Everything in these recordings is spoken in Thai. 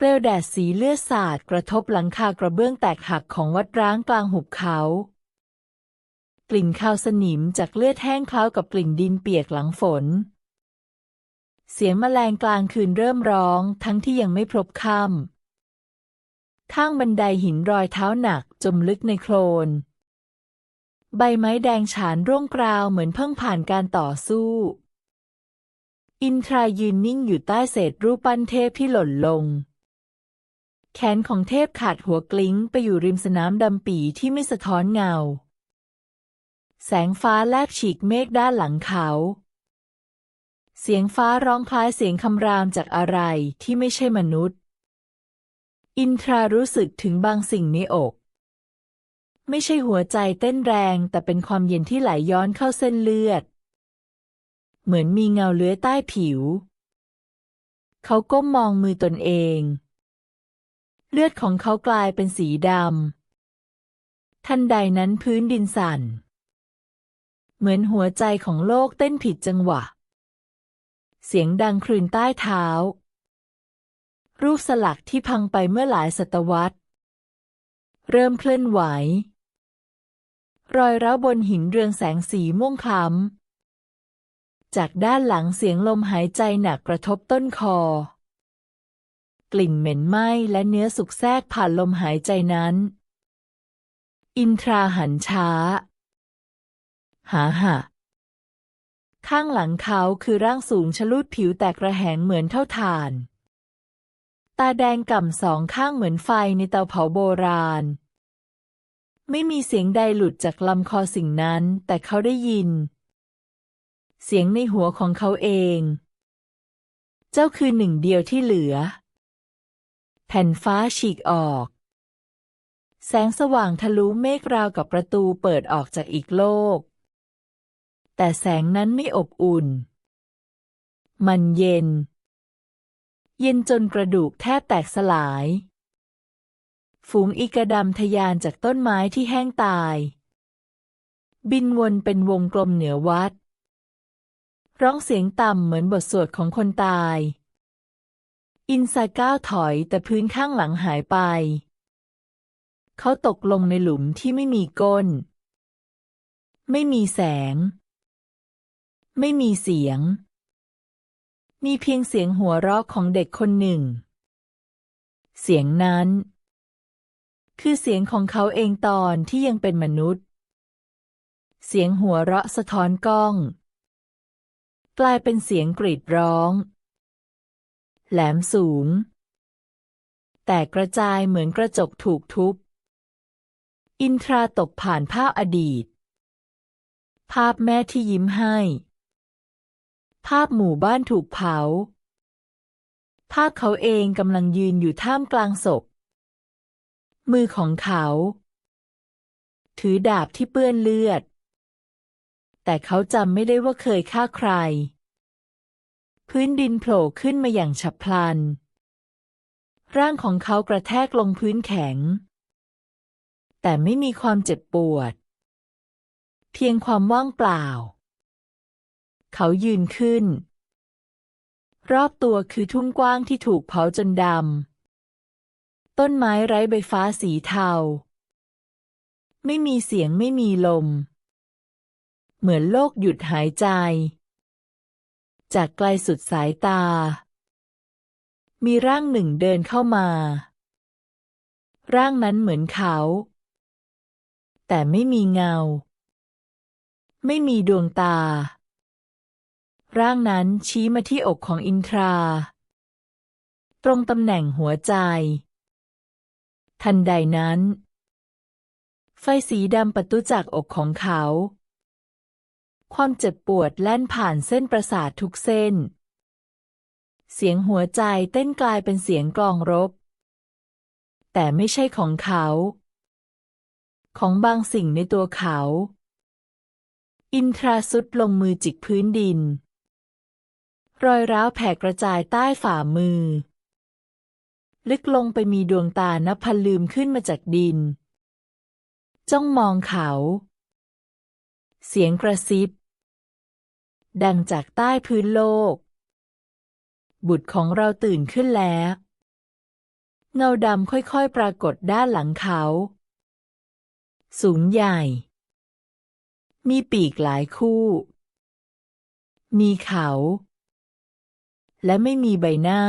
เปลวแดดสีเลือดสาดกระทบหลังคากระเบื้องแตกหักของวัดร้างกลางหุบเขา กลิ่นคาวสนิมจากเลือดแห้งเคล้ากับกลิ่นดินเปียกหลังฝน เสียงแมลงกลางคืนเริ่มร้องทั้งที่ยังไม่พบค่ำข้างบันไดหินรอยเท้าหนักจมลึกในโคลน ใบไม้แดงฉานร่วงกราวเหมือนเพิ่งผ่านการต่อสู้อินทรายืนนิ่งอยู่ใต้เศษรูปปั้นเทพที่หล่นลง แขนของเทพขาดหัวกลิ้งไปอยู่ริมสนามดำปีที่ไม่สะท้อนเงา แสงฟ้าแลบฉีกเมฆด้านหลังเขา เสียงฟ้าร้องคล้ายเสียงคำรามจากอะไรที่ไม่ใช่มนุษย์ อินทรารู้สึกถึงบางสิ่งในอก ไม่ใช่หัวใจเต้นแรงแต่เป็นความเย็นที่ไหลย้อนเข้าเส้นเลือด เหมือนมีเงาเลื้อยใต้ผิว เขาก้มมองมือตนเอง เลือดของเขากลายเป็นสีดำ ทันใดนั้นพื้นดินสั่น เหมือนหัวใจของโลกเต้นผิดจังหวะ เสียงดังคลื่นใต้เท้า รูปสลักที่พังไปเมื่อหลายศตวรรษ เริ่มเคลื่อนไหว รอยร้าวบนหินเรืองแสงสีม่วงคล้ำจากด้านหลังเสียงลมหายใจหนักกระทบต้นคอ กลิ่นเหม็นไหม้และเนื้อสุกแทรกผ่านลมหายใจนั้น อินทราหันช้า หาหะข้างหลังเขาคือร่างสูงชะลูดผิวแตกระแหงเหมือนเท่าถ่าน ตาแดงก่ำสองข้างเหมือนไฟในเตาเผาโบราณ ไม่มีเสียงใดหลุดจากลำคอสิ่งนั้น แต่เขาได้ยิน เสียงในหัวของเขาเอง เจ้าคือหนึ่งเดียวที่เหลือ แผ่นฟ้าฉีกออก แสงสว่างทะลุเมฆราวกับประตูเปิดออกจากอีกโลก แต่แสงนั้นไม่อบอุ่น มันเย็น เย็นจนกระดูกแทบแตกสลาย ฝูงอีกระดำทะยานจากต้นไม้ที่แห้งตาย บินวนเป็นวงกลมเหนือวัด ร้องเสียงต่ำเหมือนบทสวดของคนตาย อินซาก้าวถอยแต่พื้นข้างหลังหายไป เขาตกลงในหลุมที่ไม่มีก้น ไม่มีแสง ไม่มีเสียง มีเพียงเสียงหัวเราะของเด็กคนหนึ่ง เสียงนั้น คือเสียงของเขาเองตอนที่ยังเป็นมนุษย์ เสียงหัวเราะสะท้อนกล้อง กลายเป็นเสียงกรีดร้อง แหลมสูง แต่กระจายเหมือนกระจกถูกทุบ อินทราตกผ่านภาพอดีต ภาพแม่ที่ยิ้มให้ ภาพหมู่บ้านถูกเผา ภาพเขาเองกำลังยืนอยู่ท่ามกลางศพ มือของเขา ถือดาบที่เปื้อนเลือด แต่เขาจำไม่ได้ว่าเคยฆ่าใคร พื้นดินโผล่ขึ้นมาอย่างฉับพลัน ร่างของเขากระแทกลงพื้นแข็ง แต่ไม่มีความเจ็บปวด เพียงความว่างเปล่า เขายืนขึ้น รอบตัวคือทุ่งกว้างที่ถูกเผาจนดำ ต้นไม้ไร้ใบฟ้าสีเทา ไม่มีเสียงไม่มีลม เหมือนโลกหยุดหายใจ จากไกลสุดสายตา มีร่างหนึ่งเดินเข้ามา ร่างนั้นเหมือนเขา แต่ไม่มีเงา ไม่มีดวงตา ร่างนั้นชี้มาที่อกของอินทรา ตรงตำแหน่งหัวใจ ทันใดนั้น ไฟสีดำประตุจากอกของเขา ความเจ็บปวดแล่นผ่านเส้นประสาททุกเส้น เสียงหัวใจเต้นกลายเป็นเสียงกลองรบ แต่ไม่ใช่ของเขา ของบางสิ่งในตัวเขา อินทราสุดลงมือจิกพื้นดิน รอยร้าวแผ่กระจายใต้ฝ่ามือ ลึกลงไปมีดวงตานับพันลืมขึ้นมาจากดิน จ้องมองเขา เสียงกระซิบ ดังจากใต้พื้นโลก บุตรของเราตื่นขึ้นแล้ว เงาดำค่อยๆปรากฏด้านหลังเขา สูงใหญ่ มีปีกหลายคู่ มีเขา และไม่มีใบหน้า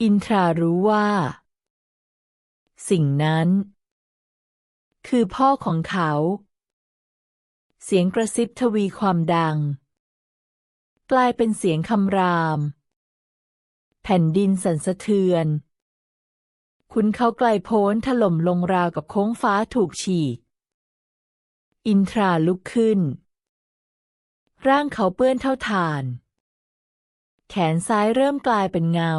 อินทรารู้ว่า สิ่งนั้นคือพ่อของเขา เสียงกระซิบทวีความดัง กลายเป็นเสียงคำราม แผ่นดินสั่นสะเทือน คุณเขาไกลโพ้นถล่มลงราวกับโค้งฟ้าถูกฉีก อินทราลุกขึ้น ร่างเขาเปื้อนเท่าฐาน แขนซ้ายเริ่มกลายเป็นเงา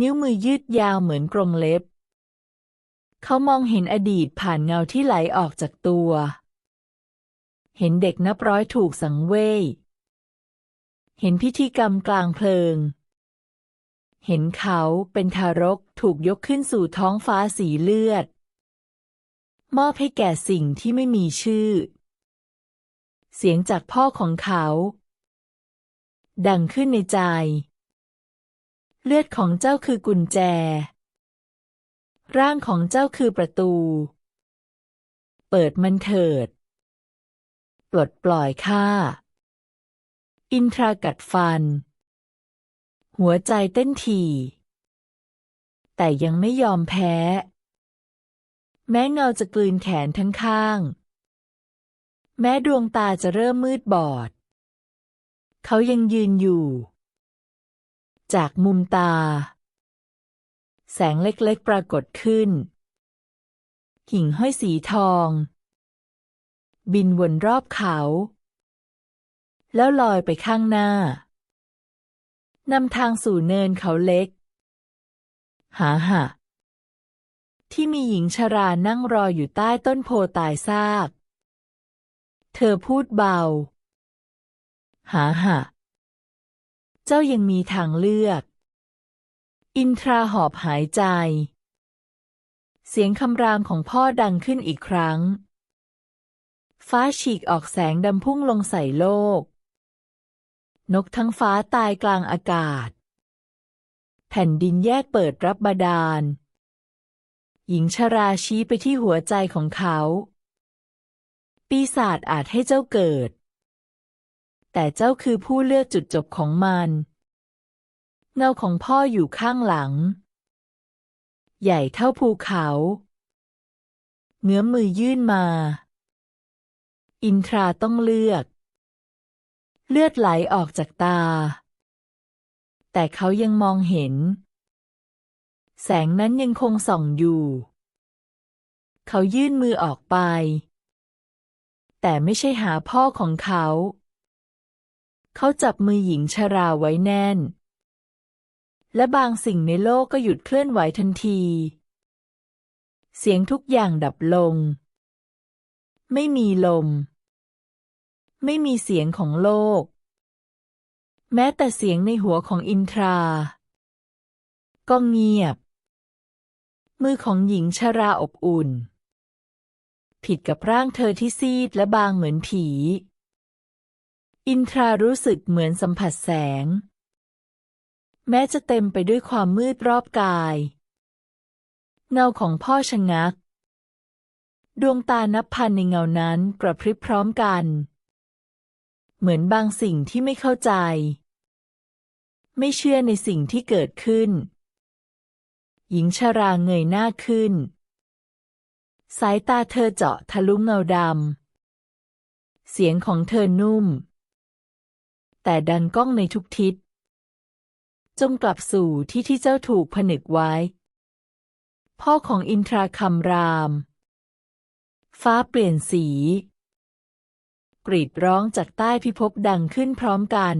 นิ้วมือยืดยาวเหมือนกรงเล็บ เขามองเห็นอดีตผ่านเงาที่ไหลออกจากตัว เห็นเด็กนับร้อยถูกสังเวย เห็นพิธีกรรมกลางเพลิง เห็นเขาเป็นทารกถูกยกขึ้นสู่ท้องฟ้าสีเลือด มอบให้แก่สิ่งที่ไม่มีชื่อ เสียงจากพ่อของเขา ดังขึ้นในใจ เลือดของเจ้าคือกุญแจ ร่างของเจ้าคือประตู เปิดมันเถิด ปลดปล่อยข้าอินทรากัดฟัน หัวใจเต้นถี่แต่ยังไม่ยอมแพ้ แม้เงาจะกลืนแขนทั้งข้าง แม้ดวงตาจะเริ่มมืดบอด เขายังยืนอยู่ จากมุมตา แสงเล็กๆปรากฏขึ้น หิ่งห้อยสีทอง บินวนรอบเขา แล้วลอยไปข้างหน้านำทางสู่เนินเขาเล็ก หาหะที่มีหญิงชรานั่งรออยู่ใต้ต้นโพตายซาก เธอพูดเบา หาหะเจ้ายังมีทางเลือก อินทราหอบหายใจ เสียงคำรามของพ่อดังขึ้นอีกครั้ง ฟ้าฉีกออกแสงดำพุ่งลงใส่โลก นกทั้งฟ้าตายกลางอากาศ แผ่นดินแยกเปิดรับบาดาล หญิงชราชี้ไปที่หัวใจของเขา ปีศาจอาจให้เจ้าเกิด แต่เจ้าคือผู้เลือกจุดจบของมัน เงาของพ่ออยู่ข้างหลัง ใหญ่เท่าภูเขา เงื้อมมือยื่นมา อินทราต้องเลือก เลือดไหลออกจากตา แต่เขายังมองเห็น แสงนั้นยังคงส่องอยู่ เขายื่นมือออกไป แต่ไม่ใช่หาพ่อของเขา เขาจับมือหญิงชราไว้แน่น และบางสิ่งในโลกก็หยุดเคลื่อนไหวทันที เสียงทุกอย่างดับลง ไม่มีลม ไม่มีเสียงของโลก แม้แต่เสียงในหัวของอินทรา ก็เงียบ มือของหญิงชราอบอุ่น ผิดกับร่างเธอที่ซีดและบางเหมือนผี อินทรารู้สึกเหมือนสัมผัสแสง แม้จะเต็มไปด้วยความมืดรอบกาย เงาของพ่อชะงัก ดวงตานับพันในเงานั้นกระพริบพร้อมกัน เหมือนบางสิ่งที่ไม่เข้าใจ ไม่เชื่อในสิ่งที่เกิดขึ้น หญิงชราเงยหน้าขึ้น สายตาเธอเจาะทะลุเงาดำ เสียงของเธอนุ่ม แต่ดังก้องในทุกทิศ จงกลับสู่ที่ที่เจ้าถูกผนึกไว้ พ่อของอินทราคำราม ฟ้าเปลี่ยนสี กรีดร้องจากใต้พิภพดังขึ้นพร้อมกัน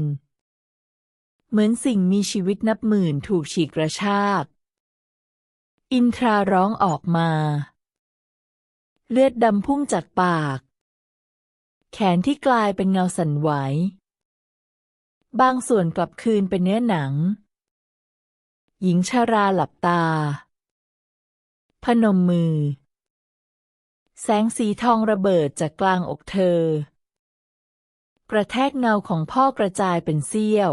เหมือนสิ่งมีชีวิตนับหมื่นถูกฉีกกระชาก อินทราร้องออกมา เลือดดำพุ่งจากปาก แขนที่กลายเป็นเงาสั่นไหว บางส่วนกลับคืนเป็นเนื้อหนัง หญิงชาราหลับตา พนมมือ แสงสีทองระเบิดจากกลางอกเธอ กระแทกเงาของพ่อกระจายเป็นเสี้ยว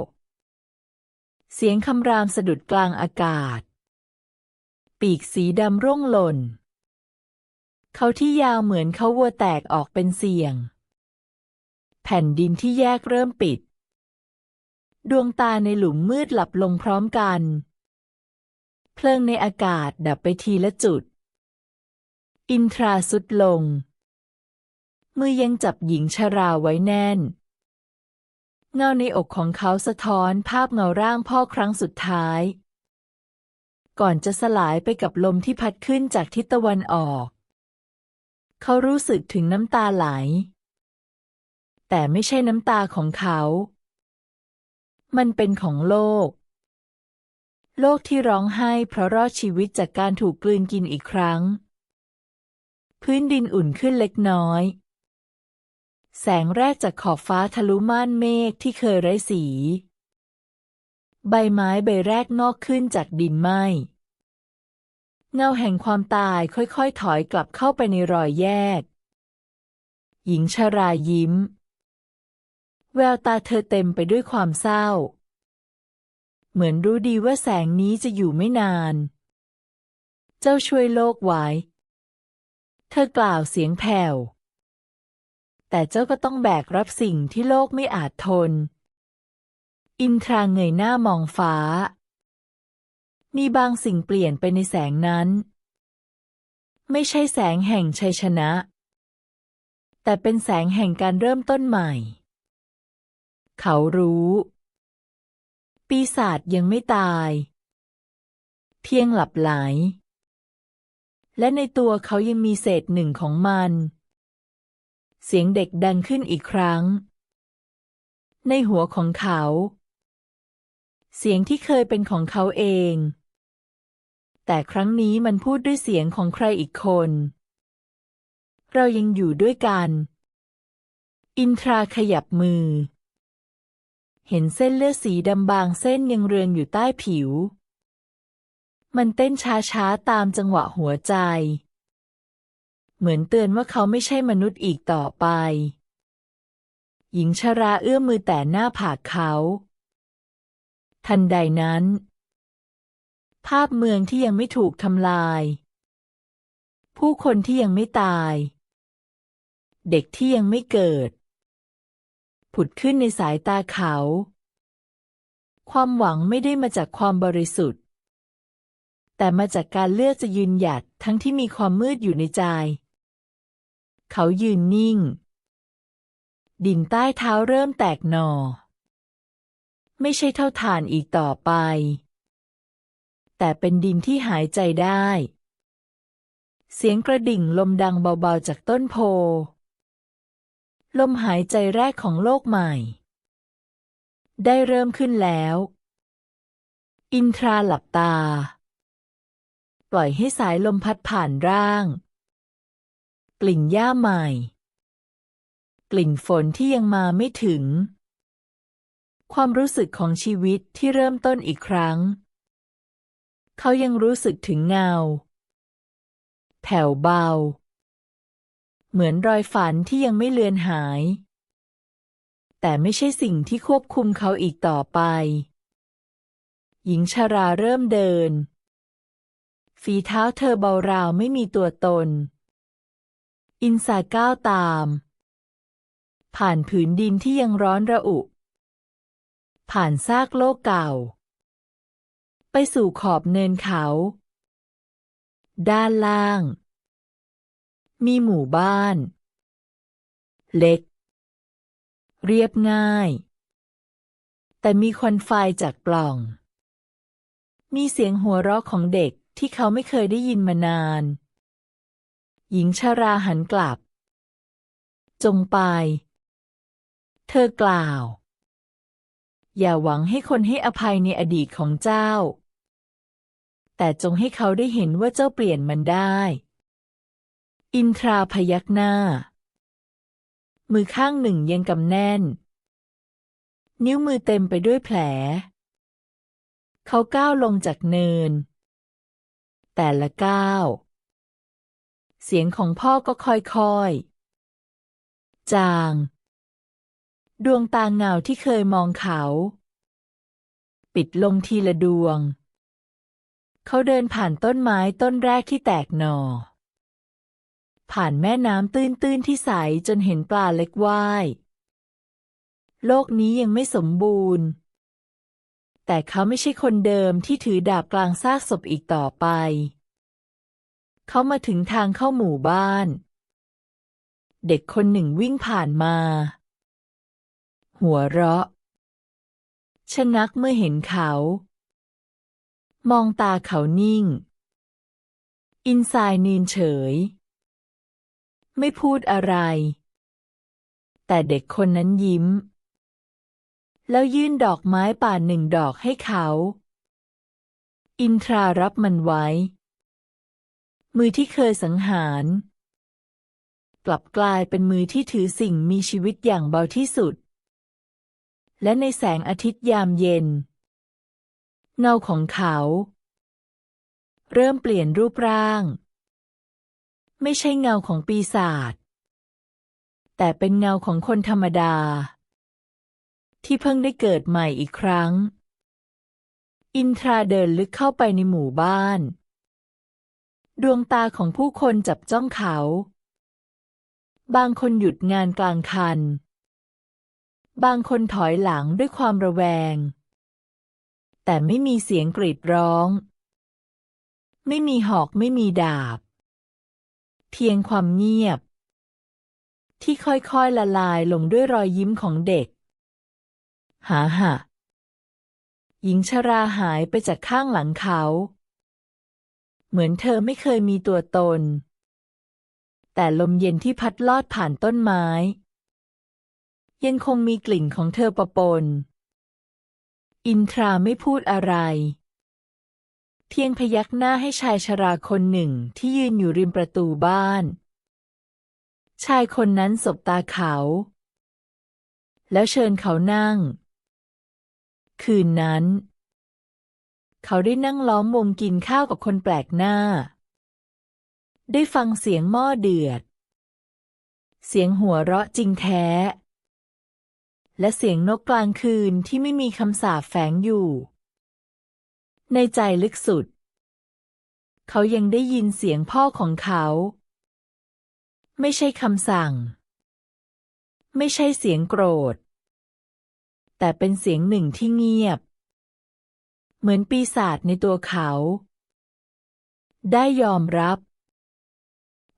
เสียงคำรามสะดุดกลางอากาศ ปีกสีดำร่วงหล่น เขาที่ยาวเหมือนเขาวัวแตกออกเป็นเสียง แผ่นดินที่แยกเริ่มปิด ดวงตาในหลุมมืดหลับลงพร้อมกัน เพลิงในอากาศดับไปทีละจุด อินทราสุดลง มือยังจับหญิงชราไว้แน่น เงาในอกของเขาสะท้อนภาพเงาร่างพ่อครั้งสุดท้าย ก่อนจะสลายไปกับลมที่พัดขึ้นจากทิศตะวันออก เขารู้สึกถึงน้ำตาไหล แต่ไม่ใช่น้ำตาของเขา มันเป็นของโลก โลกที่ร้องไห้เพราะรอดชีวิตจากการถูกกลืนกินอีกครั้ง พื้นดินอุ่นขึ้นเล็กน้อย แสงแรกจากขอบฟ้าทะลุม่านเมฆที่เคยไร้สี ใบไม้ใบแรกงอกขึ้นจากดินไหมเงาแห่งความตายค่อยๆ ถอยกลับเข้าไปในรอยแยก หญิงชรายิ้ม แววตาเธอเต็มไปด้วยความเศร้า เหมือนรู้ดีว่าแสงนี้จะอยู่ไม่นาน เจ้าช่วยโลกไว้ เธอกล่าวเสียงแผ่ว แต่เจ้าก็ต้องแบกรับสิ่งที่โลกไม่อาจทน อินทราเงยหน้ามองฟ้า มีบางสิ่งเปลี่ยนไปในแสงนั้น ไม่ใช่แสงแห่งชัยชนะ แต่เป็นแสงแห่งการเริ่มต้นใหม่ เขารู้ ปีศาจยังไม่ตาย เพียงหลับไหล และในตัวเขายังมีเศษหนึ่งของมัน เสียงเด็กดังขึ้นอีกครั้ง ในหัวของเขา เสียงที่เคยเป็นของเขาเอง แต่ครั้งนี้มันพูดด้วยเสียงของใครอีกคน เรายังอยู่ด้วยกัน อินทราขยับมือ เห็นเส้นเลือดสีดำบางเส้นยังเรืองอยู่ใต้ผิว มันเต้นช้าๆ ตามจังหวะหัวใจ เหมือนเตือนว่าเขาไม่ใช่มนุษย์อีกต่อไป หญิงชราเอื้อมมือแต่หน้าผากเขา ทันใดนั้น ภาพเมืองที่ยังไม่ถูกทำลาย ผู้คนที่ยังไม่ตาย เด็กที่ยังไม่เกิด ผุดขึ้นในสายตาเขา ความหวังไม่ได้มาจากความบริสุทธิ์ แต่มาจากการเลือกจะยืนหยัดทั้งที่มีความมืดอยู่ในใจ เขายืนนิ่ง ดินใต้เท้าเริ่มแตกหนอ่อ ไม่ใช่เท่าฐานอีกต่อไป แต่เป็นดินที่หายใจได้ เสียงกระดิ่งลมดังเบาๆจากต้นโพ ลมหายใจแรกของโลกใหม่ ได้เริ่มขึ้นแล้ว อินทราหลับตา ล่อยให้สายลมพัดผ่านร่าง กลิ่นหญ้าใหม่ กลิ่นฝนที่ยังมาไม่ถึง ความรู้สึกของชีวิตที่เริ่มต้นอีกครั้ง เขายังรู้สึกถึงเงา แผ่วเบา เหมือนรอยฝันที่ยังไม่เลือนหาย แต่ไม่ใช่สิ่งที่ควบคุมเขาอีกต่อไป หญิงชราเริ่มเดิน ฝีเท้าเธอเบาราวไม่มีตัวตน อินสาก้าวตาม ผ่านผืนดินที่ยังร้อนระอุ ผ่านซากโลกเก่า ไปสู่ขอบเนินเขา ด้านล่าง มีหมู่บ้าน เล็ก เรียบง่าย แต่มีควันไฟจากปล่อง มีเสียงหัวเราะของเด็ก ที่เขาไม่เคยได้ยินมานาน หญิงชาราหันกลับ จงไป เธอกล่าว อย่าหวังให้คนให้อภัยในอดีตของเจ้า แต่จงให้เขาได้เห็นว่าเจ้าเปลี่ยนมันได้ อินทราพยักหน้า มือข้างหนึ่งยังกำแน่น นิ้วมือเต็มไปด้วยแผลเขาก้าวลงจากเนิน แต่ละก้าว เสียงของพ่อก็ค่อยๆ จาง ดวงตาเงาที่เคยมองเขา ปิดลงทีละดวง เขาเดินผ่านต้นไม้ต้นแรกที่แตกหน่อ ผ่านแม่น้ำตื้นๆที่ใสจนเห็นปลาเล็กว่าย โลกนี้ยังไม่สมบูรณ์ แต่เขาไม่ใช่คนเดิมที่ถือดาบกลางซากศพอีกต่อไป เขามาถึงทางเข้าหมู่บ้าน เด็กคนหนึ่งวิ่งผ่านมา หัวเราะชะนักเมื่อเห็นเขา มองตาเขานิ่ง อินไซน์นีนเฉย ไม่พูดอะไร แต่เด็กคนนั้นยิ้ม แล้วยื่นดอกไม้ป่าหนึ่งดอกให้เขา อินทรารับมันไว้ มือที่เคยสังหาร กลับกลายเป็นมือที่ถือสิ่งมีชีวิตอย่างเบาที่สุด และในแสงอาทิตย์ยามเย็น เงาของเขา เริ่มเปลี่ยนรูปร่าง ไม่ใช่เงาของปีศาจแต่เป็นเงาของคนธรรมดา ที่เพิ่งได้เกิดใหม่อีกครั้ง อินทราเดินลึกเข้าไปในหมู่บ้าน ดวงตาของผู้คนจับจ้องเขา บางคนหยุดงานกลางคัน บางคนถอยหลังด้วยความระแวง แต่ไม่มีเสียงกรีดร้อง ไม่มีหอกไม่มีดาบ เพียงความเงียบที่ค่อยๆ ละลายลงด้วยรอยยิ้มของเด็ก หาหะหญิงชราหายไปจากข้างหลังเขา เหมือนเธอไม่เคยมีตัวตน แต่ลมเย็นที่พัดลอดผ่านต้นไม้ ยังคงมีกลิ่นของเธอประปน อินทราไม่พูดอะไร เพียงพยักหน้าให้ชายชราคนหนึ่งที่ยืนอยู่ริมประตูบ้าน ชายคนนั้นสบตาเขา แล้วเชิญเขานั่ง คืนนั้น เขาได้นั่งล้อมวงกินข้าวกับคนแปลกหน้า ได้ฟังเสียงหม้อเดือด เสียงหัวเราะจริงแท้ และเสียงนกกลางคืนที่ไม่มีคำสาปแฝงอยู่ ในใจลึกสุด เขายังได้ยินเสียงพ่อของเขา ไม่ใช่คำสั่ง ไม่ใช่เสียงโกรธ แต่เป็นเสียงหนึ่งที่เงียบ เหมือนปีศาจในตัวเขา ได้ยอมรับ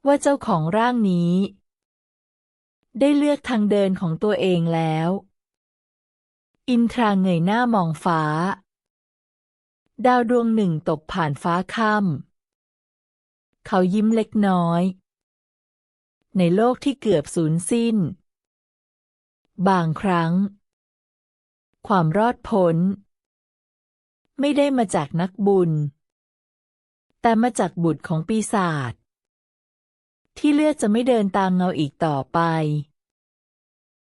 ว่าเจ้าของร่างนี้ ได้เลือกทางเดินของตัวเองแล้ว อินทราเงยหน้ามองฟ้า ดาวดวงหนึ่งตกผ่านฟ้าค่ำเขายิ้มเล็กน้อย ในโลกที่เกือบสูญสิ้นบางครั้ง ความรอดพ้น ไม่ได้มาจากนักบุญ แต่มาจากบุตรของปีศาจที่เลือกจะไม่เดินตามเงาอีกต่อไป